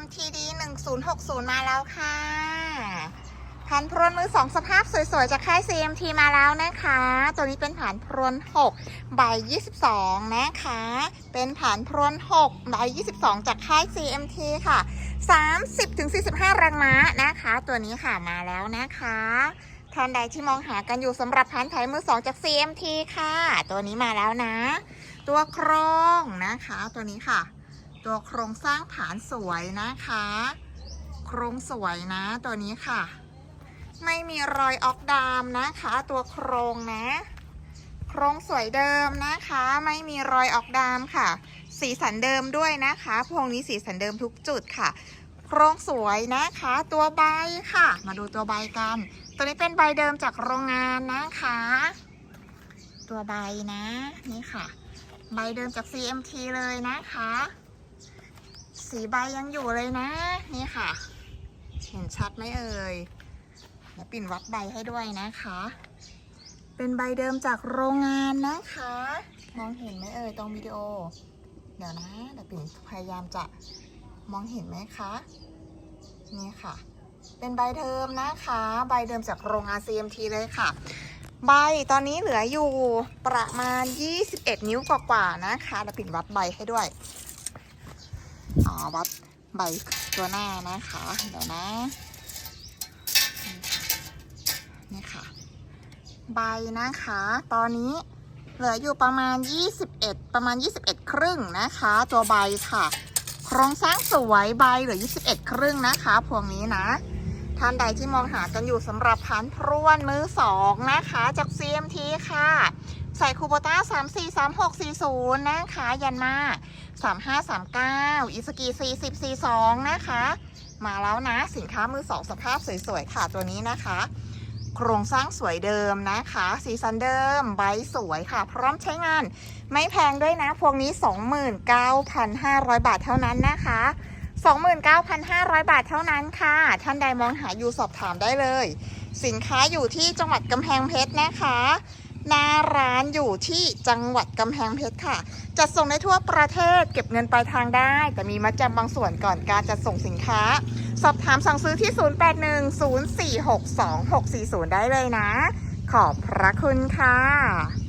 MTD 1060 มาแล้วค่ะ ผ่านพรวนมือสองสภาพสวยๆ จากค่าย CMT มาแล้วนะคะ ตัวนี้เป็นผ่านพรวน6ใบ22 นะคะ เป็นผ่านพรวน6ใบ22 จากค่าย CMT ค่ะ 30-45 แรงม้านะคะ ตัวนี้ค่ะมาแล้วนะคะท่านใดที่มองหากันอยู่สำหรับผ่านไทยมือสองจาก CMT ค่ะ ตัวนี้มาแล้วนะ ตัวโครงนะคะ ตัวนี้ค่ะ ตัวโครงสร้างฐานสวยนะคะ โครงสวยนะตัวนี้ค่ะ ไม่มีรอยออกดามนะคะ ตัวโครงนะ โครงสวยเดิมนะคะ ไม่มีรอยออกดามค่ะ สีสันเดิมด้วยนะคะพวงนี้สีสันเดิมทุกจุดค่ะ โครงสวยนะคะ ตัวใบค่ะ มาดูตัวใบกัน ตัวนี้เป็นใบเดิมจากโรงงานนะคะ ตัวใบนะนี่ค่ะ ใบเดิมจาก CMT เลยนะคะ สีใบยังอยู่เลยนะ นี่ค่ะ เห็นชัดไหมเอ่ยเดี๋ยวปิ่นวัดใบให้ด้วยนะคะ เป็นใบเดิมจากโรงงานนะคะ มองเห็นไหมเอ่ยตรงวิดีโอ เดี๋ยวนะเดี๋ยวปิ่นพยายามจะมองเห็นไหมคะ นี่ค่ะ เป็นใบเดิมนะคะ ใบเดิมจากโรงงาน CMT เลยค่ะ ใบตอนนี้เหลืออยู่ประมาณ 21 นิ้วกว่าๆนะคะเดี๋ยวปิ่นวัดใบให้ด้วย อ๋อวัดใบตัวหน้านะคะ เดี๋ยวนะนี่ค่ะ ใบนะคะ ตอนนี้เหลืออยู่ประมาณ 21 ประมาณ 21 ครึ่งนะคะ ตัวใบค่ะ โครงสร้างสวยใบเหลือ 21 ครึ่งนะคะ พวงนี้นะ ท่านใดที่มองหากันอยู่สำหรับพันพรวนมือสองนะคะ จาก CMT ค่ะ ใส่คูโบต้า 343640 นะคะ ยันมา 3539อิสกี4042 นะคะ มาแล้วนะสินค้ามือสองสภาพสวยๆ ค่ะตัวนี้นะคะ โครงสร้างสวยเดิมนะคะ สีสันเดิม ใบสวยค่ะ พร้อมใช้งาน ไม่แพงด้วยนะ พวกนี้ 29,500 บาทเท่านั้นนะคะ 29,500 บาทเท่านั้นค่ะ ท่านใดมองหาอยู่สอบถามได้เลย สินค้าอยู่ที่จังหวัดกำแพงเพชรนะคะ หน้าร้านอยู่ที่จังหวัดกำแพงเพชรค่ะ จัดส่งได้ทั่วประเทศเก็บเงินปลายทางได้ แต่มีมัดจำบางส่วนก่อนการจัดส่งสินค้า สอบถามสั่งซื้อที่ 0810462640 ได้เลยนะ ขอบพระคุณค่ะ